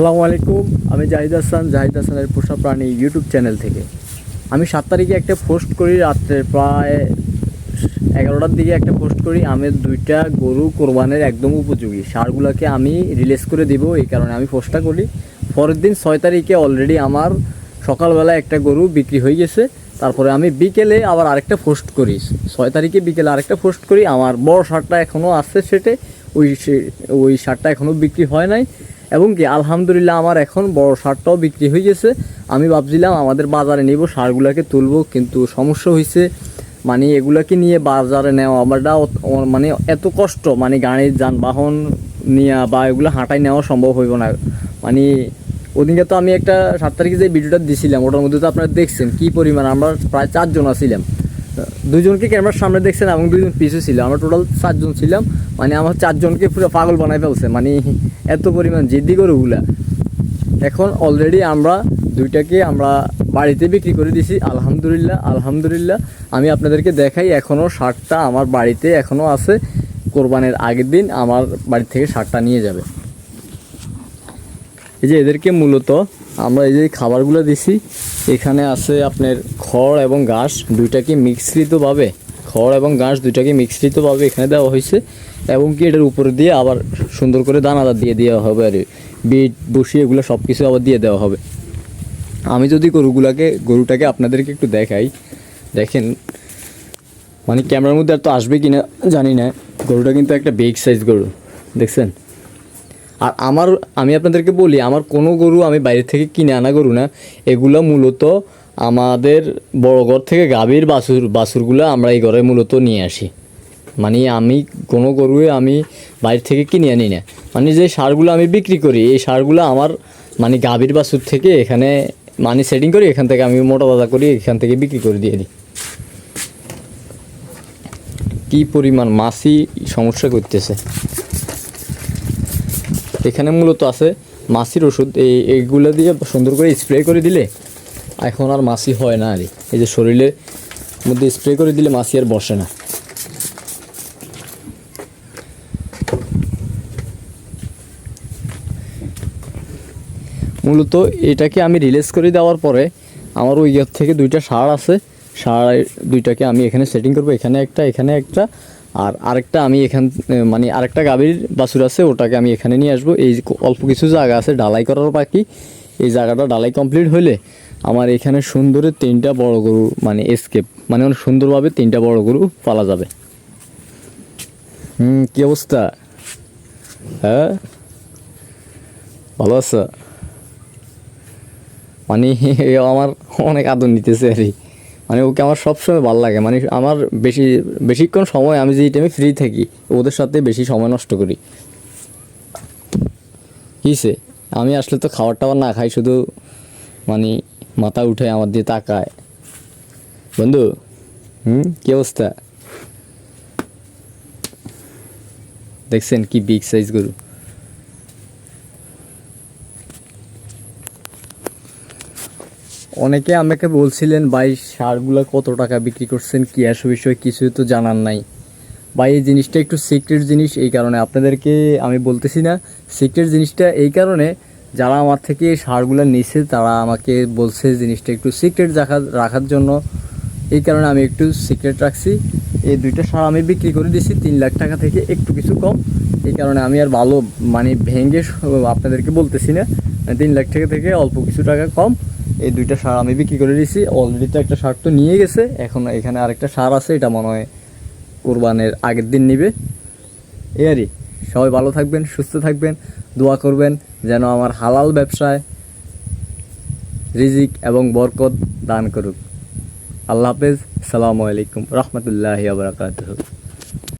আসসালামু আলাইকুম, আমি জাহিদ হাসান, জাহিদ হাসানের পোষা প্রাণী ইউটিউব চ্যানেল থেকে। আমি সাত তারিখে একটা পোস্ট করি, রাত্রে প্রায় এগারোটার দিকে একটা পোস্ট করি। আমি দুইটা গরু কোরবানের একদম উপযোগী। সারগুলোকে আমি রিলিজ করে দিব, এই কারণে আমি পোস্টটা করি। পরের দিন ছয় তারিখে অলরেডি আমার সকালবেলা একটা গরু বিক্রি হয়ে গেছে। তারপরে আমি বিকেলে আবার আরেকটা পোস্ট করি। ছয় তারিখে বিকেলে আরেকটা পোস্ট করি। আমার বড় সারটা এখনও আসছে সেটে। ওই ওই সারটা এখনও বিক্রি হয় নাই। এবং কি আলহামদুলিল্লাহ আমার এখন বড় সারটাও বিক্রি হয়ে গেছে। আমি ভাবছিলাম আমাদের বাজারে নিব, সারগুলোকে তুলব, কিন্তু সমস্যা হয়েছে মানে এগুলাকে নিয়ে বাজারে নেওয়া আমারটা মানে এত কষ্ট মানে গাড়ির যানবাহন নিয়ে বা এগুলো হাঁটাই নেওয়া সম্ভব হইব না। মানে ওদিনকে তো আমি একটা সাত তারিখে যে ভিডিওটা দিছিলাম, ওটার মধ্যে তো আপনারা দেখছেন কি পরিমাণ, আমরা প্রায় চারজন আছিলাম। দুজনকে ক্যামেরার সামনে দেখছেন এবং দুজন পিছু ছিল? আমরা টোটাল চারজন ছিলাম মানে আমার চারজনকে পুরো পাগল বানাই ফেলছে মানে এত পরিমাণ জিদ্দি করে ওগুলা এখন অলরেডি আমরা দুইটাকে আমরা বাড়িতে বিক্রি করে দিছি, আলহামদুলিল্লাহ আলহামদুলিল্লাহ। আমি আপনাদেরকে দেখাই এখনও শার্টটা আমার বাড়িতে এখনও আছে। কোরবানের আগের দিন আমার বাড়ি থেকে শার্টটা নিয়ে যাবে। এই যে এদেরকে মূলত আমরা এই যে খাবারগুলো দিছি, এখানে আছে আপনার খড় এবং ঘাস, দুইটাকে মিশ্রিতভাবে, খড় এবং ঘাস দুইটাকে মিশ্রিতভাবে এখানে দেওয়া হয়েছে এবং কি এটার উপরে দিয়ে আবার সুন্দর করে দানাদার দিয়ে দেওয়া হবে আর বিট, বসি এগুলো সব কিছু আবার দিয়ে দেওয়া হবে। আমি যদি গরুগুলাকে, গরুটাকে আপনাদেরকে একটু দেখাই, দেখেন মানে ক্যামেরার মধ্যে আর তো আসবে কি না জানি না, গরুটা কিন্তু একটা বিগ সাইজ গরু, দেখছেন? আর আমার, আমি আপনাদেরকে বলি, আমার কোনো গরু আমি বাইরে থেকে কিনে আনা গরু না। এগুলো মূলত আমাদের বড় ঘর থেকে গাভীর বাছুর, বাছুরগুলো আমরা এই ঘরে মূলত নিয়ে আসি। মানে আমি কোনো গরুয়ে আমি বাইরে থেকে কিনে আনি না। মানে যে সারগুলো আমি বিক্রি করি, এই সারগুলো আমার মানে গাভীর বাছুর থেকে এখানে মানে সেটিং করি এখান থেকে আমি মোটা দাদা করি এখান থেকে বিক্রি করে দিয়ে দিই। কী পরিমাণ মাছই সমস্যা করতেছে। এখানে মূলত আছে মাছির ওষুধ। এই এইগুলো দিয়ে সুন্দর করে স্প্রে করে দিলে এখন আর মাছি হয় না আর। এই যে শরীরের মধ্যে স্প্রে করে দিলে মাছি আর বসে না। মূলত এটাকে আমি রিলিজ করে দেওয়ার পরে আমার ওই ইয়ার থেকে দুইটা সার আছে। সার দুইটাকে আমি এখানে সেটিং করব। এখানে একটা এখানে একটা। আর আরেকটা আমি এখান মানে আরেকটা গাভীর বাছুর আছে, ওটাকে আমি এখানে নিয়ে আসব। এই অল্প কিছু জায়গা আছে ডালাই করার বাকি। এই জায়গাটা ডালাই কমপ্লিট হলে আমার এখানে সুন্দরে তিনটা বড় গরু মানে এসকেপ মানে অনেক সুন্দরভাবে তিনটা বড় গরু পালা যাবে। হুম, কী অবস্থা? হ্যাঁ? ভালো আছো? মানে আমার অনেক আদর নিতেছে আর কি। মানে ওকে আমার সবসময় ভালো লাগে। মানে আমার বেশি, বেশিক্ষণ সময় আমি যেই টাইমে ফ্রি থাকি, ওদের সাথে বেশি সময় নষ্ট করি। কিসে আমি আসলে তো খাবার টাবার না খাই, শুধু মানে মাথা উঠে আমার দিয়ে তাকায়। বন্ধু, হুম? কী অবস্থা? দেখছেন কি বিগ সাইজ গরু। অনেকে আমাকে বলছিলেন, ভাই, সারগুলো কত টাকা বিক্রি করছেন? কি আসে বিষয়ে কিছুই তো জানার নাই। ভাই, এই জিনিসটা একটু সিক্রেট জিনিস এই কারণে। আপনাদেরকে আমি বলতেছি না সিক্রেট জিনিসটা এই কারণে, যারা আমার থেকে সারগুলো নিছে, তারা আমাকে বলছে জিনিসটা একটু সিক্রেট রাখা রাখার জন্য। এই কারণে আমি একটু সিক্রেট রাখছি। এই দুইটা সার আমি বিক্রি করে দিছি, তিন লাখ টাকা থেকে একটু কিছু কম। এই কারণে আমি আর ভালো মানে ভেঙে আপনাদেরকে বলতেছি না মানে তিন লাখ টাকা থেকে অল্প কিছু টাকা কম। এই দুইটা সার আমি বিক্রি করে দিয়েছি। অলরেডি তো একটা সার তো নিয়ে গেছে। এখন এখানে আরেকটা সার আছে, এটা মনে হয় কোরবানের আগের দিন নিবে। এই আরই সবাই ভালো থাকবেন, সুস্থ থাকবেন, দোয়া করবেন যেন আমার হালাল ব্যবসায় রিজিক এবং বরকত দান করুক। আল্লাহ হাফেজ। সালামু আলাইকুম। রহমতুল্লাহি আবরাকাতুহ